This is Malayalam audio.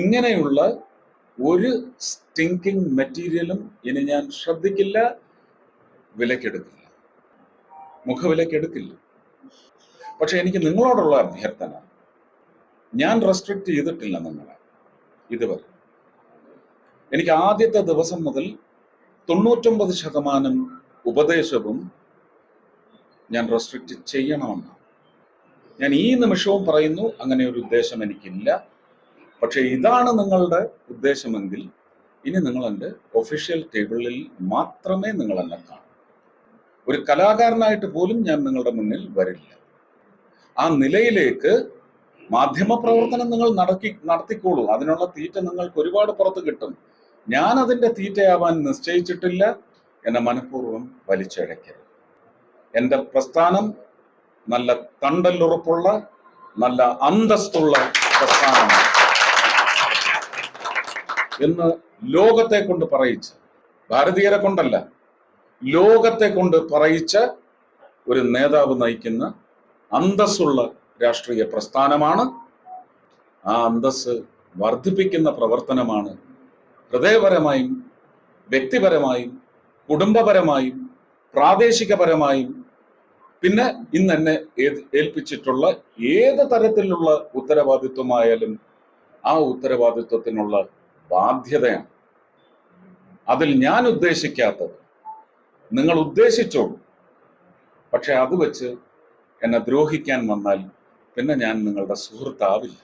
ഇങ്ങനെയുള്ള ഒരു സ്റ്റിങ്കിങ് മെറ്റീരിയലും ഇനി ഞാൻ ശ്രദ്ധിക്കില്ല വിലക്കെടുക്കില്ല. മുഖവിലക്കെടുക്കില്ല. പക്ഷെ എനിക്ക് നിങ്ങളോടുള്ള അഭ്യർത്ഥന ഞാൻ റെസ്ട്രിക്റ്റ് ചെയ്തിട്ടില്ല നിങ്ങളെ. ഇതുവരെ എനിക്ക് ആദ്യത്തെ ദിവസം മുതൽ തൊണ്ണൂറ്റൊമ്പത് ശതമാനം ഉപദേശവും ഞാൻ റെസ്ട്രിക്റ്റ് ചെയ്യണമെന്നാണ്. ഞാൻ ഈ നിമിഷവും പറയുന്നു അങ്ങനെ ഒരു ഉദ്ദേശം എനിക്കില്ല. പക്ഷെ ഇതാണ് നിങ്ങളുടെ ഉദ്ദേശമെങ്കിൽ ഇനി നിങ്ങൾ എന്റെ ഒഫീഷ്യൽ ടേബിളിൽ മാത്രമേ നിങ്ങൾ എന്നെ കാണൂ. ഒരു കലാകാരനായിട്ട് പോലും ഞാൻ നിങ്ങളുടെ മുന്നിൽ വരില്ല. ആ നിലയിലേക്ക് മാധ്യമ പ്രവർത്തനം നിങ്ങൾ നടക്കി നടത്തിക്കോളൂ. അതിനുള്ള തീറ്റ നിങ്ങൾക്ക് ഒരുപാട് പുറത്ത് കിട്ടും. ഞാൻ അതിന്റെ തീറ്റയാവാൻ നിശ്ചയിച്ചിട്ടില്ല എന്നെ മനഃപൂർവം വലിച്ചഴക്കരുത് എന്റെ പ്രസ്ഥാനം നല്ല തണ്ടല്ലുറപ്പുള്ള നല്ല അന്തസ്തുള്ള പ്രസ്ഥാനമാണ്. എന്ന് ലോകത്തെ കൊണ്ട് പറയിച്ച് ഭാരതീയരെ കൊണ്ടല്ല ലോകത്തെ കൊണ്ട് പറയിച്ച ഒരു നേതാവ് നയിക്കുന്ന അന്തസ്സുള്ള രാഷ്ട്രീയ പ്രസ്ഥാനമാണ്. ആ അന്തസ് വർദ്ധിപ്പിക്കുന്ന പ്രവർത്തനമാണ് ഹൃദയപരമായും വ്യക്തിപരമായും കുടുംബപരമായും പ്രാദേശികപരമായും പിന്നെ ഇന്ന് എന്നെ ഏൽപ്പിച്ചിട്ടുള്ള ഏത് തരത്തിലുള്ള ഉത്തരവാദിത്വമായാലും ആ ഉത്തരവാദിത്വത്തിനുള്ള ബാധ്യതയാണ്. അതിൽ ഞാൻ ഉദ്ദേശിക്കാത്തത്. നിങ്ങൾ ഉദ്ദേശിച്ചോളൂ പക്ഷെ അത് വെച്ച് എന്നെ ദ്രോഹിക്കാൻ വന്നാൽ പിന്നെ ഞാൻ നിങ്ങളുടെ സുഹൃത്താവില്ല.